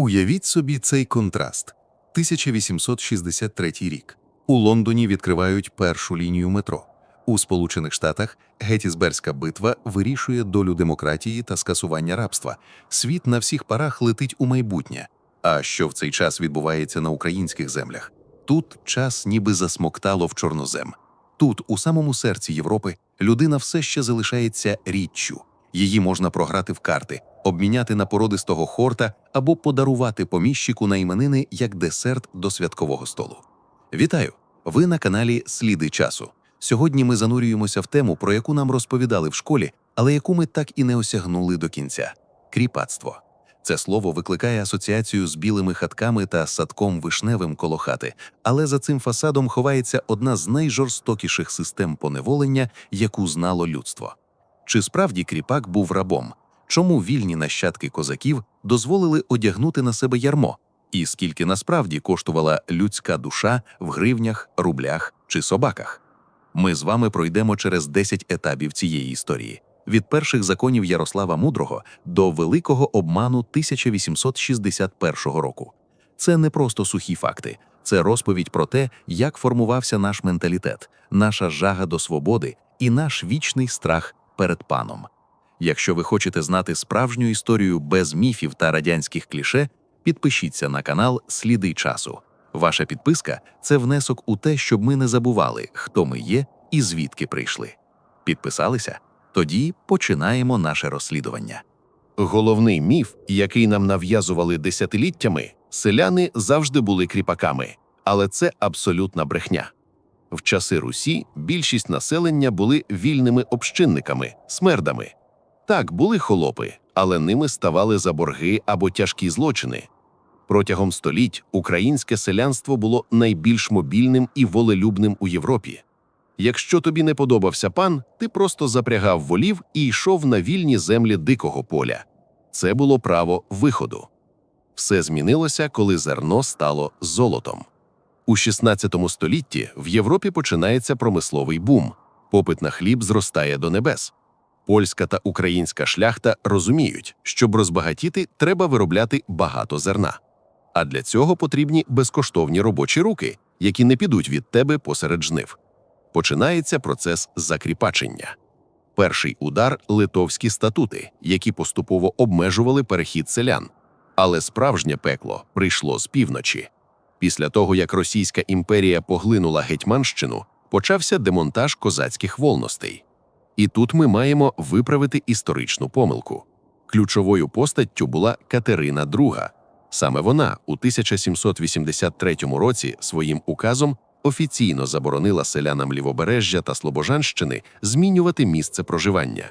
Уявіть собі цей контраст. 1863 рік. У Лондоні відкривають першу лінію метро. У Сполучених Штатах Геттісберська битва вирішує долю демократії та скасування рабства. Світ на всіх парах летить у майбутнє. А що в цей час відбувається на українських землях? Тут час ніби засмоктало в чорнозем. Тут, у самому серці Європи, людина все ще залишається річчю. Її можна програти в карти, обміняти на породистого хорта або подарувати поміщику на іменини як десерт до святкового столу. Вітаю! Ви на каналі Сліди часу. Сьогодні ми занурюємося в тему, про яку нам розповідали в школі, але яку ми так і не осягнули до кінця кріпацтво. Це слово викликає асоціацію з білими хатками та садком вишневим коло хати, але за цим фасадом ховається одна з найжорстокіших систем поневолення, яку знало людство. Чи справді кріпак був рабом? Чому вільні нащадки козаків дозволили одягнути на себе ярмо? І скільки насправді коштувала людська душа в гривнях, рублях чи собаках? Ми з вами пройдемо через 10 етапів цієї історії від перших законів Ярослава Мудрого до великого обману 1861 року. Це не просто сухі факти, це розповідь про те, як формувався наш менталітет, наша жага до свободи і наш вічний страх перед паном. Якщо ви хочете знати справжню історію без міфів та радянських кліше, підпишіться на канал Сліди часу. Ваша підписка це внесок у те, щоб ми не забували, хто ми є і звідки прийшли. Підписалися? Тоді починаємо наше розслідування. Головний міф, який нам нав'язували десятиліттями, селяни завжди були кріпаками, але це абсолютна брехня. В часи Русі більшість населення були вільними общинниками, смердами. Так, були холопи, але ними ставали за борги або тяжкі злочини. Протягом століть українське селянство було найбільш мобільним і волелюбним у Європі. Якщо тобі не подобався пан, ти просто запрягав волів і йшов на вільні землі дикого поля. Це було право виходу. Все змінилося, коли зерно стало золотом. У 16 столітті в Європі починається промисловий бум. Попит на хліб зростає до небес. Польська та українська шляхта розуміють, щоб розбагатіти, треба виробляти багато зерна. А для цього потрібні безкоштовні робочі руки, які не підуть від тебе посеред жнив. Починається процес закріпачення. Перший удар литовські статути, які поступово обмежували перехід селян. Але справжнє пекло прийшло з півночі. Після того, як Російська імперія поглинула Гетьманщину, почався демонтаж козацьких волностей. І тут ми маємо виправити історичну помилку. Ключовою постаттю була Катерина II. Саме вона у 1783 році своїм указом офіційно заборонила селянам Лівобережжя та Слобожанщини змінювати місце проживання.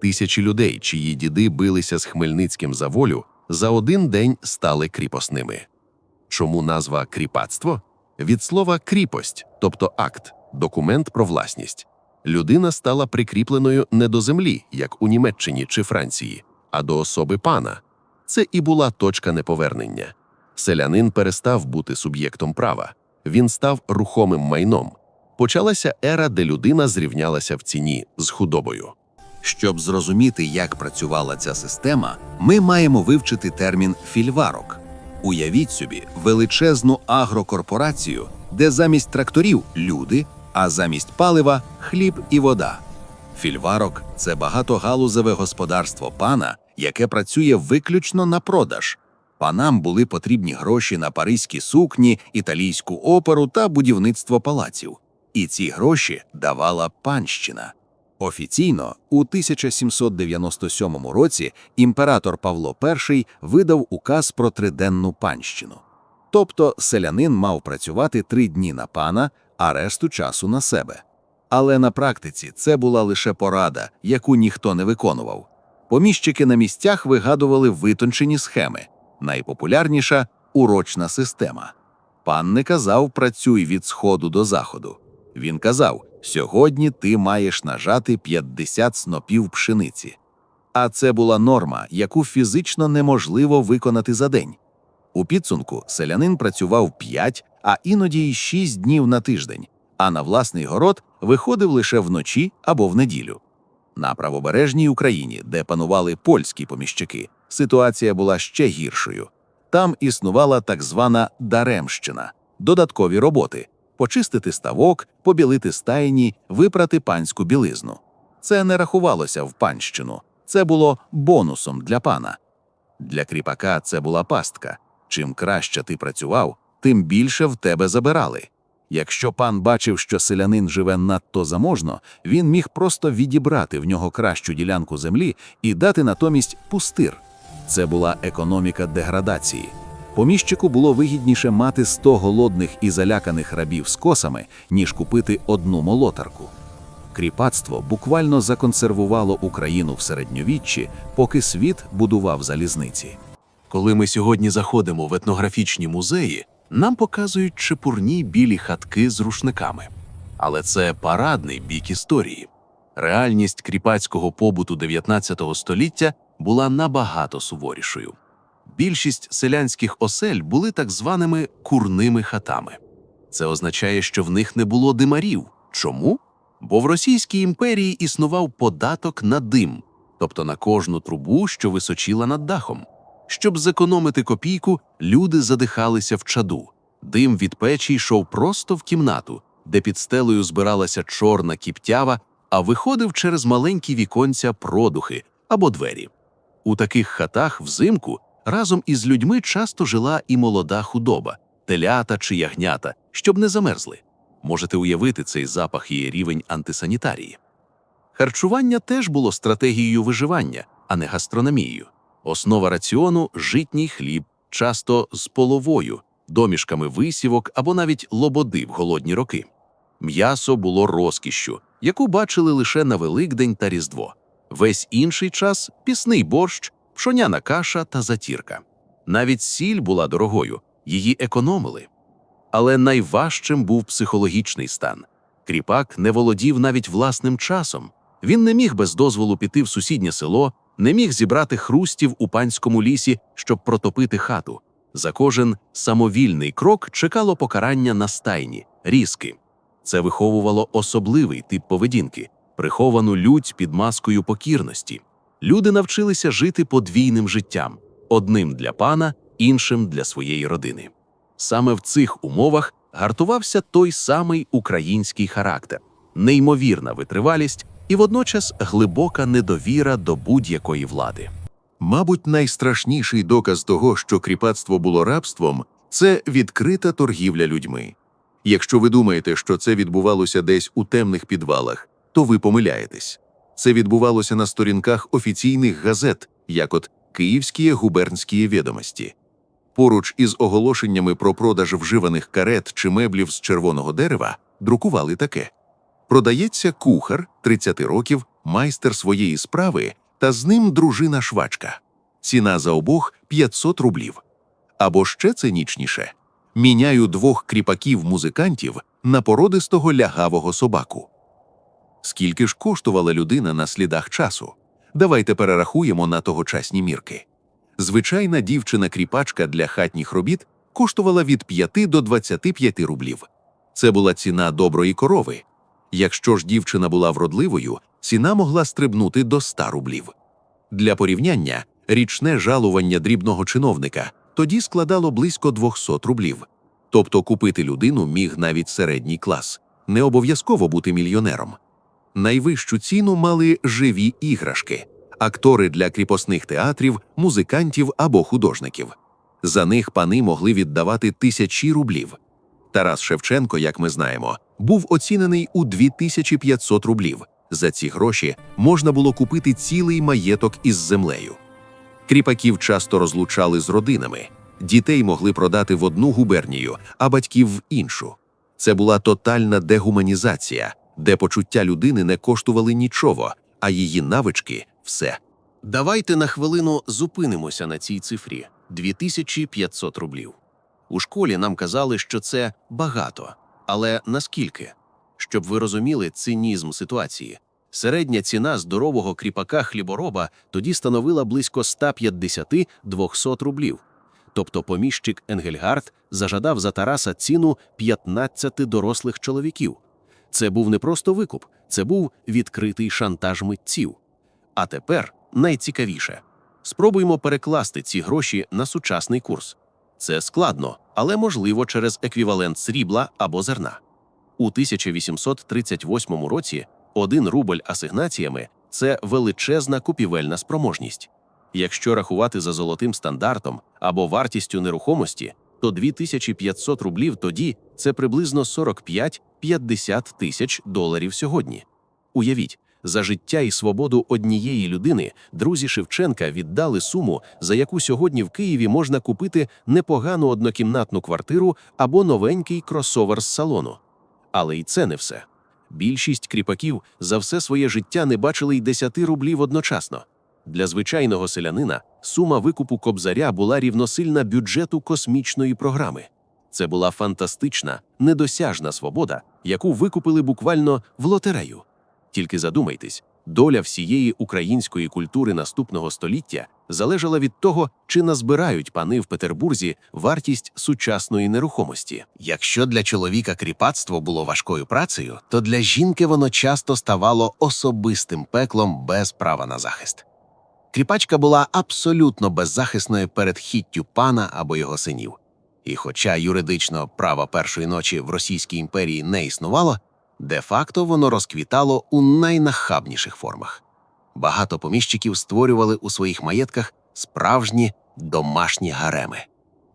Тисячі людей, чиї діди билися з Хмельницьким за волю, за один день стали кріпосними. Чому назва кріпацтво? Від слова кріпость, тобто акт, документ про власність. Людина стала прикріпленою не до землі, як у Німеччині чи Франції, а до особи пана. Це і була точка неповернення. Селянин перестав бути суб'єктом права, він став рухомим майном. Почалася ера, де людина зрівнялася в ціні з худобою. Щоб зрозуміти, як працювала ця система, ми маємо вивчити термін фільварок. Уявіть собі величезну агрокорпорацію, де замість тракторів люди, а замість палива хліб і вода. Фільварок це багатогалузеве господарство пана, яке працює виключно на продаж. Панам були потрібні гроші на паризькі сукні, італійську оперу та будівництво палаців. І ці гроші давала панщина. Офіційно у 1797 році імператор Павло І видав указ про триденну панщину. Тобто селянин мав працювати три дні на пана, а решту часу на себе. Але на практиці це була лише порада, яку ніхто не виконував. Поміщики на місцях вигадували витончені схеми. Найпопулярніша урочна система. Пан не казав працюй від сходу до заходу. Він казав: сьогодні ти маєш нажати 50 снопів пшениці. А це була норма, яку фізично неможливо виконати за день. У підсумку селянин працював 5, а іноді й 6 днів на тиждень, а на власний город виходив лише вночі або в неділю. На правобережній Україні, де панували польські поміщики, ситуація була ще гіршою. Там існувала так звана даремщина додаткові роботи почистити ставок, побілити стайні, випрати панську білизну. Це не рахувалося в панщину, це було бонусом для пана. Для кріпака це була пастка. Чим краще ти працював, тим більше в тебе забирали. Якщо пан бачив, що селянин живе надто заможно, він міг просто відібрати в нього кращу ділянку землі і дати натомість пустир. Це була економіка деградації. Поміщику було вигідніше мати 100 голодних і заляканих рабів з косами, ніж купити одну молотарку. Кріпацтво буквально законсервувало Україну в середньовіччі, поки світ будував залізниці. Коли ми сьогодні заходимо в етнографічні музеї, нам показують чепурні білі хатки з рушниками. Але це парадний бік історії. Реальність кріпацького побуту 19 століття була набагато суворішою. Більшість селянських осель були так званими курними хатами. Це означає, що в них не було димарів. Чому? Бо в Російській імперії існував податок на дим, тобто на кожну трубу, що височила над дахом. Щоб зекономити копійку, люди задихалися в чаду. Дим від печі йшов просто в кімнату, де під стелею збиралася чорна кіптява, а виходив через маленькі віконця продухи або двері. У таких хатах взимку разом із людьми часто жила і молода худоба, телята чи ягнята, щоб не замерзли. Можете уявити цей запах і рівень антисанітарії. Харчування теж було стратегією виживання, а не гастрономією. Основа раціону житній хліб, часто з половою, домішками висівок або навіть лободи в голодні роки. М'ясо було розкішшю, яку бачили лише на Великдень та Різдво. Весь інший час пісний борщ, пшоняна каша та затірка. Навіть сіль була дорогою, її економили. Але найважчим був психологічний стан. Кріпак не володів навіть власним часом. Він не міг без дозволу піти в сусіднє село, не міг зібрати хрустів у панському лісі, щоб протопити хату. За кожен самовільний крок чекало покарання на стайні, різки. Це виховувало особливий тип поведінки, приховану лють під маскою покірності. Люди навчилися жити подвійним життям одним для пана, іншим для своєї родини. Саме в цих умовах гартувався той самий український характер, неймовірна витривалість і водночас глибока недовіра до будь-якої влади. Мабуть, найстрашніший доказ того, що кріпацтво було рабством, це відкрита торгівля людьми. Якщо ви думаєте, що це відбувалося десь у темних підвалах, то ви помиляєтесь. Це відбувалося на сторінках офіційних газет, як от Київські губернські відомості. Поруч із оголошеннями про продаж вживаних карет чи меблів з червоного дерева друкували таке: продається кухар 30 років, майстер своєї справи, та з ним дружина швачка. Ціна за обох 500 рублів. Або ще цинічніше: міняю двох кріпаків-музикантів на породистого лягавого собаку. Скільки ж коштувала людина на слідах часу? Давайте перерахуємо на тогочасні мірки. Звичайна дівчина-кріпачка для хатніх робіт коштувала від 5 до 25 рублів. Це була ціна доброї корови. Якщо ж дівчина була вродливою, ціна могла стрибнути до 100 рублів. Для порівняння, річне жалування дрібного чиновника тоді складало близько 200 рублів. Тобто купити людину міг навіть середній клас, не обов'язково бути мільйонером. Найвищу ціну мали живі іграшки, актори для кріпосних театрів, музикантів або художників. За них пани могли віддавати тисячі рублів. Тарас Шевченко, як ми знаємо, був оцінений у 2500 рублів. За ці гроші можна було купити цілий маєток із землею. Кріпаків часто розлучали з родинами. Дітей могли продати в одну губернію, а батьків в іншу. Це була тотальна дегуманізація, де почуття людини не коштували нічого, а її навички все. Давайте на хвилину зупинимося на цій цифрі 2500 рублів. У школі нам казали, що це багато. Але наскільки? Щоб ви розуміли цинізм ситуації. Середня ціна здорового кріпака хлібороба тоді становила близько 150-200 рублів. Тобто поміщик Енгельгард зажадав за Тараса ціну 15 дорослих чоловіків. Це був не просто викуп, це був відкритий шантаж митців. А тепер найцікавіше. Спробуємо перекласти ці гроші на сучасний курс. Це складно, але можливо через еквівалент срібла або зерна. У 1838 році один рубль асигнаціями це величезна купівельна спроможність. Якщо рахувати за золотим стандартом або вартістю нерухомості, то 2500 рублів тоді це приблизно 45-50 тисяч доларів сьогодні. Уявіть, за життя і свободу однієї людини друзі Шевченка віддали суму, за яку сьогодні в Києві можна купити непогану однокімнатну квартиру або новенький кросовер з салону. Але й це не все. Більшість кріпаків за все своє життя не бачили й 10 рублів одночасно. Для звичайного селянина сума викупу кобзаря була рівносильна бюджету космічної програми. Це була фантастична, недосяжна свобода, яку викупили буквально в лотерею. Тільки задумайтесь, доля всієї української культури наступного століття залежала від того, чи назбирають пани в Петербурзі вартість сучасної нерухомості. Якщо для чоловіка кріпацтво було важкою працею, то для жінки воно часто ставало особистим пеклом без права на захист. Кріпачка була абсолютно беззахисною перед хіттю пана або його синів. І хоча юридично права першої ночі в Російській імперії не існувало, де-факто воно розквітало у найнахабніших формах. Багато поміщиків створювали у своїх маєтках справжні домашні гареми.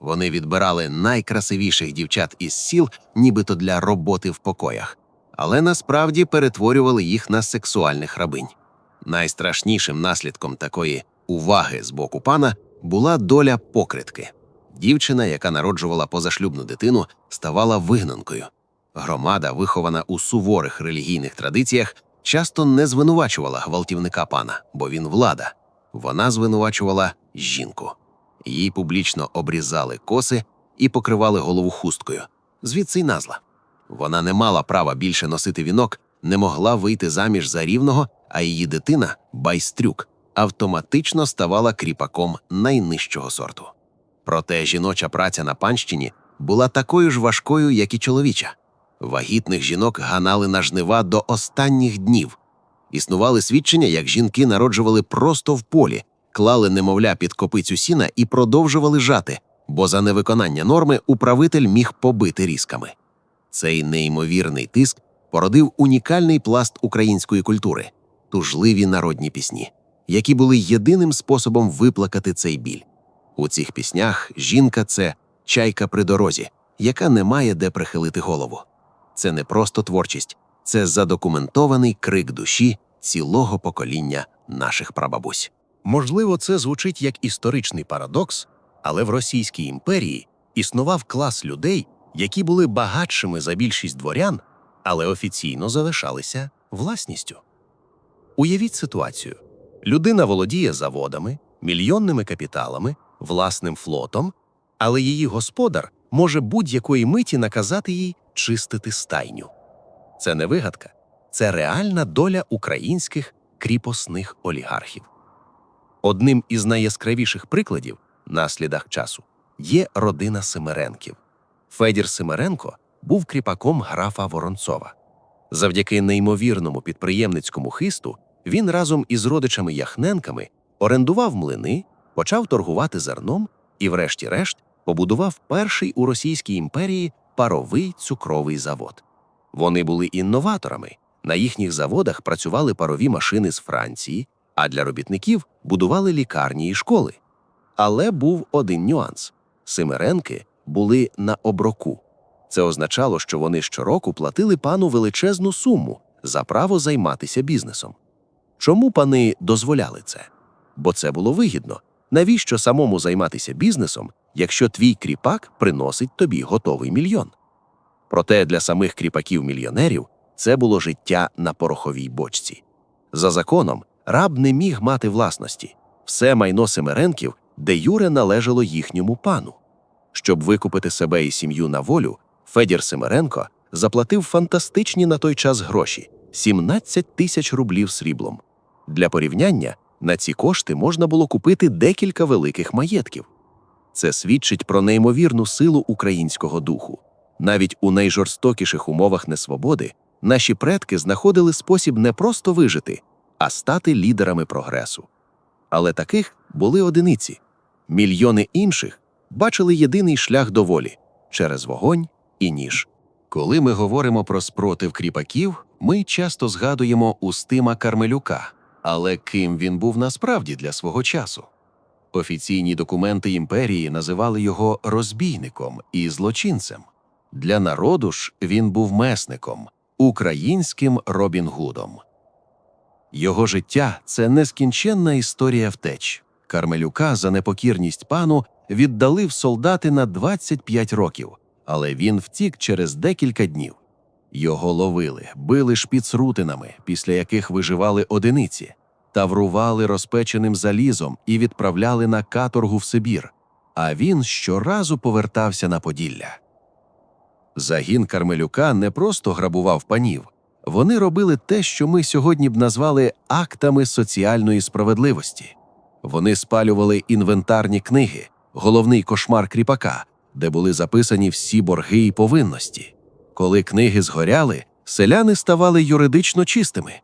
Вони відбирали найкрасивіших дівчат із сіл, нібито для роботи в покоях, але насправді перетворювали їх на сексуальних рабинь. Найстрашнішим наслідком такої уваги з боку пана була доля покритки. Дівчина, яка народжувала позашлюбну дитину, ставала вигнанкою. Громада, вихована у суворих релігійних традиціях, часто не звинувачувала гвалтівника пана, бо він влада. Вона звинувачувала жінку. Їй публічно обрізали коси і покривали голову хусткою. Звідси й назла. Вона не мала права більше носити вінок, не могла вийти заміж за рівного, а її дитина, байстрюк, автоматично ставала кріпаком найнижчого сорту. Проте жіноча праця на панщині була такою ж важкою, як і чоловіча. Вагітних жінок ганали на жнива до останніх днів. Існували свідчення, як жінки народжували просто в полі, клали немовля під копицю сіна і продовжували жати, бо за невиконання норми управитель міг побити різками. Цей неймовірний тиск породив унікальний пласт української культури тужливі народні пісні, які були єдиним способом виплакати цей біль. У цих піснях жінка це чайка при дорозі, яка не має де прихилити голову. Це не просто творчість, це задокументований крик душі цілого покоління наших прабабусь. Можливо, це звучить як історичний парадокс, але в Російській імперії існував клас людей, які були багатшими за більшість дворян, але офіційно залишалися власністю. Уявіть ситуацію: людина володіє заводами, мільйонними капіталами, власним флотом, але її господар може будь-якої миті наказати їй чистити стайню. Це не вигадка, це реальна доля українських кріпосних олігархів. Одним із найяскравіших прикладів на часу є родина Семеренків. Федір Семеренко був кріпаком графа Воронцова. Завдяки неймовірному підприємницькому хисту він разом із родичами Яхненками орендував млини, почав торгувати зерном і, врешті-решт, побудував перший у Російській імперії паровий цукровий завод. Вони були інноваторами. На їхніх заводах працювали парові машини з Франції, а для робітників будували лікарні і школи. Але був один нюанс: Семеренки були на оброку. Це означало, що вони щороку платили пану величезну суму за право займатися бізнесом. Чому пани дозволяли це? Бо це було вигідно. Навіщо самому займатися бізнесом, якщо твій кріпак приносить тобі готовий мільйон? Проте для самих кріпаків-мільйонерів це було життя на пороховій бочці. За законом, раб не міг мати власності. Все майно Семеренків де Юре належало їхньому пану. Щоб викупити себе і сім'ю на волю, Федір Семеренко заплатив фантастичні на той час гроші 17 тисяч рублів сріблом. Для порівняння на ці кошти можна було купити декілька великих маєтків. Це свідчить про неймовірну силу українського духу. Навіть у найжорстокіших умовах несвободи наші предки знаходили спосіб не просто вижити, а стати лідерами прогресу. Але таких були одиниці. Мільйони інших бачили єдиний шлях до волі через вогонь і ніж. Коли ми говоримо про спротив кріпаків, ми часто згадуємо Устима Кармелюка. Але ким він був насправді для свого часу? Офіційні документи імперії називали його розбійником і злочинцем. Для народу ж він був месником, українським Робін Гудом. Його життя це нескінченна історія втеч. Кармелюка за непокірність пану віддали в солдати на 25 років, але він втік через декілька днів. Його ловили, били шпіцрутинами, після яких виживали одиниці, таврували розпеченим залізом і відправляли на каторгу в Сибір. А він щоразу повертався на Поділля. Загін Кармелюка не просто грабував панів, вони робили те, що ми сьогодні б назвали актами соціальної справедливості. Вони спалювали інвентарні книги, головний кошмар кріпака, де були записані всі борги і повинності. Коли книги згоряли, селяни ставали юридично чистими.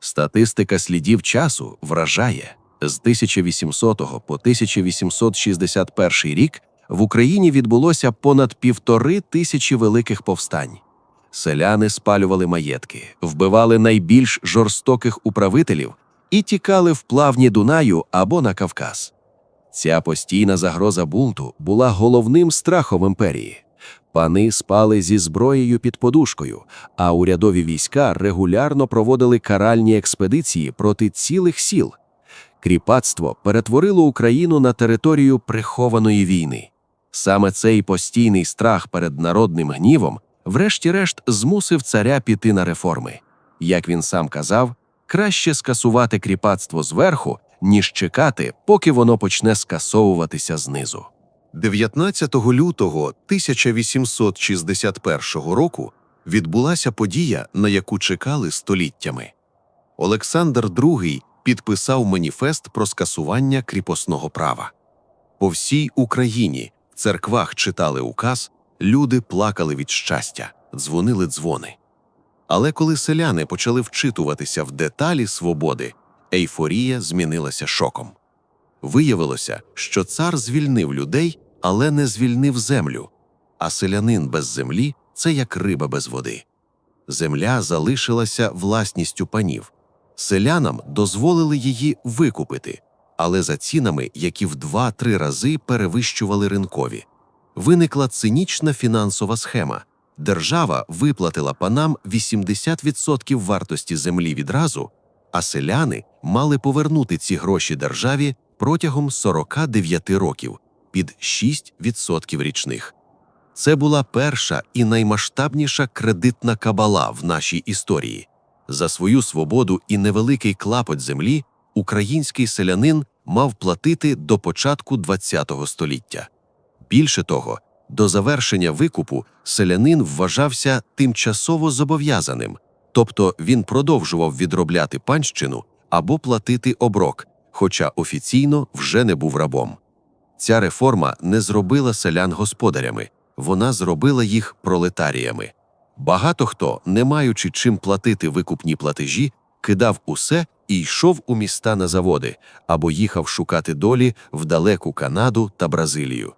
Статистика слідів часу вражає з 1800 по 1861 рік в Україні відбулося понад півтори тисячі великих повстань. Селяни спалювали маєтки, вбивали найбільш жорстоких управителів і тікали в плавні Дунаю або на Кавказ. Ця постійна загроза бунту була головним страхом імперії. Пани спали зі зброєю під подушкою, а урядові війська регулярно проводили каральні експедиції проти цілих сіл. Кріпацтво перетворило Україну на територію прихованої війни. Саме цей постійний страх перед народним гнівом, врешті-решт, змусив царя піти на реформи. Як він сам казав, краще скасувати кріпацтво зверху, ніж чекати, поки воно почне скасовуватися знизу. 19 лютого 1861 року відбулася подія, на яку чекали століттями. Олександр II підписав маніфест про скасування кріпосного права. По всій Україні в церквах читали указ, люди плакали від щастя, дзвонили дзвони. Але коли селяни почали вчитуватися в деталі свободи, ейфорія змінилася шоком. Виявилося, що цар звільнив людей, але не звільнив землю, а селянин без землі це як риба без води. Земля залишилася власністю панів. Селянам дозволили її викупити, але за цінами, які в 2-3 рази перевищували ринкові. Виникла цинічна фінансова схема. Держава виплатила панам 80% вартості землі відразу, а селяни мали повернути ці гроші державі протягом 49 років під 6% річних. Це була перша і наймасштабніша кредитна кабала в нашій історії. За свою свободу і невеликий клапоть землі український селянин мав платити до початку ХХ століття. Більше того, до завершення викупу селянин вважався тимчасово зобов'язаним, тобто він продовжував відробляти панщину або платити оброк, хоча офіційно вже не був рабом. Ця реформа не зробила селян господарями, вона зробила їх пролетаріями. Багато хто, не маючи чим платити викупні платежі, кидав усе і йшов у міста на заводи або їхав шукати долі в далеку Канаду та Бразилію.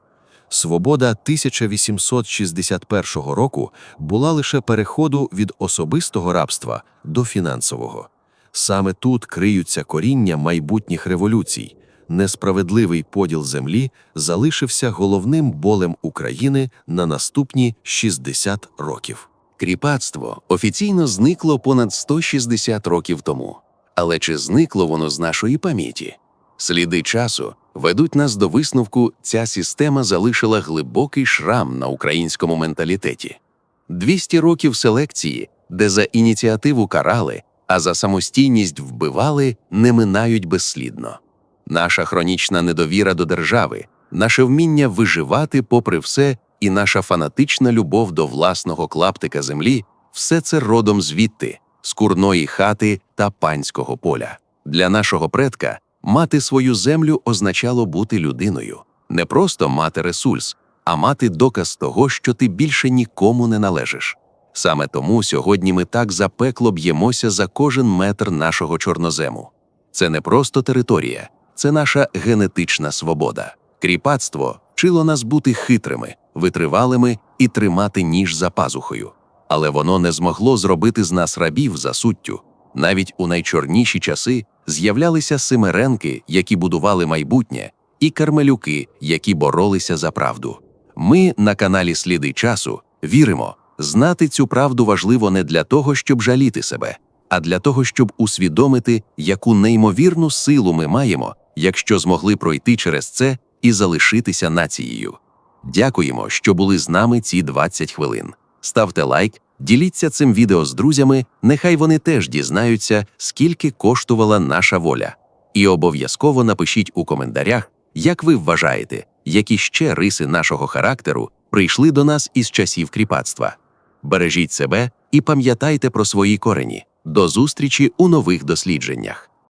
Свобода 1861 року була лише переходу від особистого рабства до фінансового. Саме тут криються коріння майбутніх революцій. Несправедливий поділ землі залишився головним болем України на наступні 60 років. Кріпацтво офіційно зникло понад 160 років тому. Але чи зникло воно з нашої пам'яті? Сліди часу ведуть нас до висновку, ця система залишила глибокий шрам на українському менталітеті. 200 років селекції, де за ініціативу карали, а за самостійність вбивали, не минають безслідно. Наша хронічна недовіра до держави, наше вміння виживати попри все і наша фанатична любов до власного клаптика землі все це родом звідти, з курної хати та панського поля. Для нашого предка мати свою землю означало бути людиною, не просто мати ресурс, а мати доказ того, що ти більше нікому не належиш. Саме тому сьогодні ми так запекло б'ємося за кожен метр нашого чорнозему. Це не просто територія, це наша генетична свобода. Кріпацтво вчило нас бути хитрими, витривалими і тримати ніж за пазухою. Але воно не змогло зробити з нас рабів за суттю. Навіть у найчорніші часи з'являлися симиренки, які будували майбутнє, і кармелюки, які боролися за правду. Ми на каналі Сліди часу віримо, знати цю правду важливо не для того, щоб жаліти себе, а для того, щоб усвідомити, яку неймовірну силу ми маємо, якщо змогли пройти через це і залишитися нацією. Дякуємо, що були з нами ці 20 хвилин. Ставте лайк, діліться цим відео з друзями, нехай вони теж дізнаються, скільки коштувала наша воля. І обов'язково напишіть у коментарях, як ви вважаєте, які ще риси нашого характеру прийшли до нас із часів кріпацтва. Бережіть себе і пам'ятайте про свої корені. До зустрічі у нових дослідженнях.